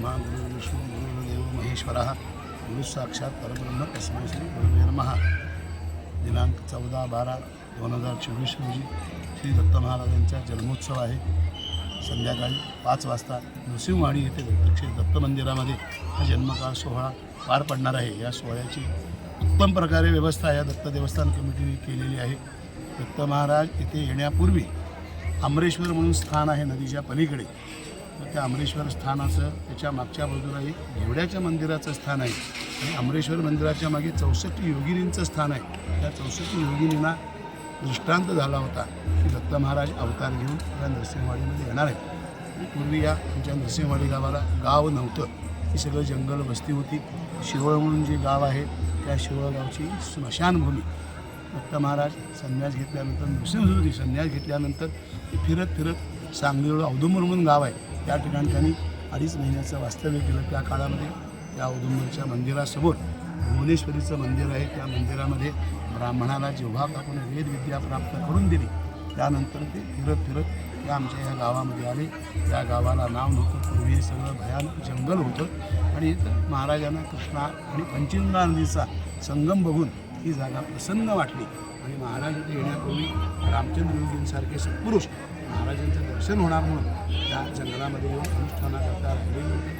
ब्रह्मा गुरु विष्णू गुरुदेव महेश्वरः गुरु साक्षात परब्रह्म तस्मै श्री गुरुवे दिनांक चौदा बारा दोन हजार चोवीस रोजी श्री दत्त महाराजांचा जन्मोत्सव आहे संध्याकाळी पाच वाजता नृसिंहवाडी येथे दत्तक्षे दत्त मंदिरामध्ये हा जन्मकाळ सोहळा पार पडणार आहे. या सोहळ्याची उत्तम प्रकारे व्यवस्था या दत्त देवस्थान कमिटीने केलेली आहे. दत्त महाराज इथे येण्यापूर्वी अमरेश्वर म्हणून स्थान आहे नदीच्या पलीकडे. तर त्या अमरेश्वर स्थानाचं त्याच्या मागच्या बाजूला एक घेवड्याच्या मंदिराचं स्थान आहे. आणि अमरेश्वर मंदिराच्या मागे चौसष्ट योगिनींचं स्थान आहे. त्या चौसष्ट योगिनींना दृष्टांत झाला होता. की दत्त महाराज अवतार घेऊन या नरसिंहवाडीमध्ये येणार आहेत. पूर्वी या आमच्या नरसिंहवाडी गावाला गाव नव्हतं. ही सगळं जंगल वस्ती होती. शिवळ म्हणून जे गाव आहे त्या शिवळ गावची स्मशानभूमी. दत्त महाराज संन्यास घेतल्यानंतर नृसिंहसुद्धी संन्यास घेतल्यानंतर फिरत फिरत सांगलीवर औदुंबर म्हणून गाव आहे. त्या ठिकाणी त्यांनी अडीच महिन्याचं वास्तव्य केलं त्या काळामध्ये. त्या औदुंबरच्या मंदिरासमोर भुवनेश्वरीचं मंदिर आहे. त्या मंदिरामध्ये ब्राह्मणाला जेव्हा आपण वेदविद्या प्राप्त करून दिली त्यानंतर ते फिरत फिरत त्या आमच्या या गावामध्ये आले. त्या गावाला नाव नव्हतं. पूर्वी सगळं भयानक जंगल होतं. आणि महाराजांना कृष्णा आणि पंचगंगा नदीचा संगम बघून ही जागा प्रसन्न वाटली. आणि महाराज इथे येण्यापूर्वी रामचंद्र योगींसारखे सत्पुरुष महाराजांचं दर्शन होणार म्हणून त्या जंगलामध्ये येऊन अनुष्ठानाकरता राहिलेले होते.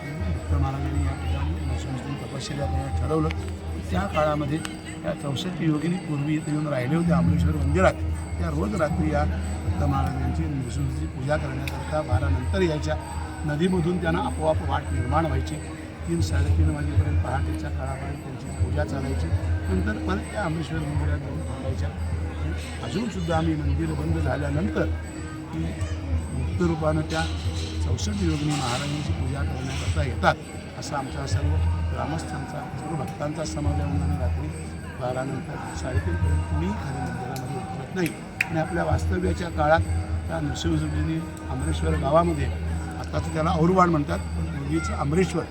आणि महाराजांनी या ठिकाणी नरसिंहस्थिती तपश्चर्या करण्याचं ठरवलं. त्या काळामध्ये त्या चौसष्ट योगिनी पूर्वी इथे येऊन राहिले होते अमरेश्वर मंदिरात. त्या रोज रात्री या दत्त महाराजांची नरसिंहची पूजा करण्याकरता बारानंतर यायच्या. नदीमधून त्यांना आपोआप वाट निर्माण व्हायची. तीन साडेतीन वाजेपर्यंत पहाटेच्या काळापर्यंत त्यांची पूजा चालायची. नंतर परत त्या अमरेश्वर मंदिरात जाऊन थांबायच्या. अजूनसुद्धा आम्ही मंदिर बंद झाल्यानंतर ती गुप्तरूपानं त्या चौसष्ट योगिनी महाराजांची पूजा करण्याकरता येतात असा आमचा सर्व ग्रामस्थांचा सर्व भक्तांचा समाज म्हणून आम्ही रात्री बारानंतर साडेतीनपर्यंत कुणीही खाली मंदिरामध्ये उतरत नाही. आणि आपल्या वास्तव्याच्या काळात त्या नृसिंहसुद्धींनी अमरेश्वर गावामध्ये आताचं त्याला औरवाड म्हणतात पण पूर्वीचं अमरेश्वर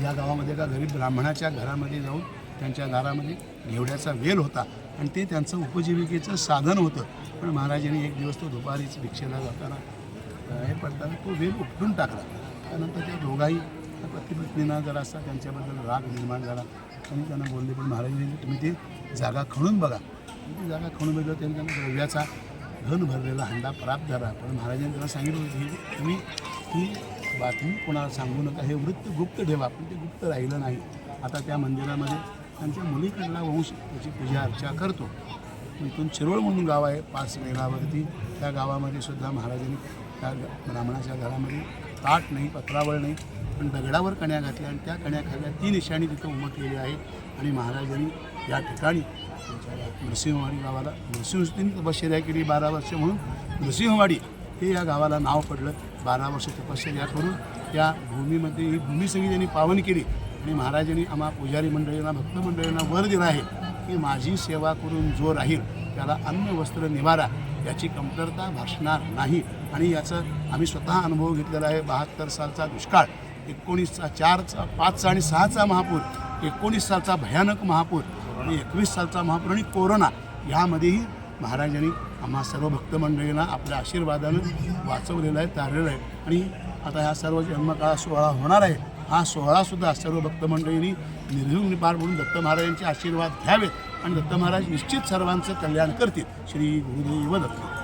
या गावामध्ये एका गरीब ब्राह्मणाच्या घरामध्ये जाऊन त्यांच्या दारामध्ये घेवड्याचा वेल होता आणि ते त्यांचं उपजीविकेचं साधन होतं. पण महाराजांनी एक दिवस तो दुपारीच भिक्षेला जाताना हे पडताना तो वेल उपटून टाकला. त्यानंतर त्या दोघाही त्या जरा जरासा त्यांच्याबद्दल राग निर्माण झाला. आणि त्यांना बोलले पण महाराजांनी तुम्ही ते जागा खणून बघा. ती जागा खणून बघितलं त्यांनी त्यांना द्रव्याचा घन भरलेला हंडा प्राप्त झाला. पण महाराजांनी त्यांना सांगितलं होतं की तुम्ही ही बातमी कोणाला सांगू नका. हे वृत्त गुप्त ठेवा पण ते गुप्त राहिलं नाही. आता त्या मंदिरामध्ये त्यांच्या मुलीकडला वंश त्याची पूजा अर्चा करतो. इथून चिरोळ म्हणून गाव आहे पाच मैलावरती त्या गावामध्ये सुद्धा महाराजांनी त्या ब्राह्मणाच्या घरामध्ये ताट नाही पत्रावळ नाही पण दगडावर कण्या घातल्या आणि त्या कण्या खाल्या ती निशाणी तिथं उमटलेली आहे. आणि महाराजांनी या ठिकाणी नृसिंहवाडी गावाला नृसिंहस्तीने तपश्चर्या केली बारा वर्ष म्हणून. नृसिंहवाडी हे या गावाला नाव पडलं. बारा वर्ष तपश्चर्या करून त्या भूमीमध्ये ही भूमी सगळी त्यांनी पावन केली. आणि महाराजांनी आम्हा पुजारी मंडळींना भक्त मंडळींना वर दिला आहे की माझी सेवा करून जो राहील त्याला अन्न वस्त्र निवारा याची कमतरता भासणार नाही. आणि याचं आम्ही स्वतः अनुभव घेतलेला आहे. बहात्तर सालचा दुष्काळ एकोणीसचा चारचा पाचचा आणि सहाचा महापूर एकोणीस सालचा भयानक महापूर आणि एकवीस सालचा महापूर आणि कोरोना यामध्येही महाराजांनी आम्हा सर्व भक्त मंडळींना आपल्या आशीर्वादानं वाचवलेलं आहे तारलेलं आहे. आणि आता ह्या सर्व जन्मकाळा सोहळा होणार आहे. हा सोहळासुद्धा सर्व भक्तमंडळींनी निर्विघ्न म्हणून दत्त महाराजांचे आशीर्वाद घ्यावेत आणि दत्त महाराज निश्चित सर्वांचं कल्याण करतील. श्री गुरुदेव दत्त.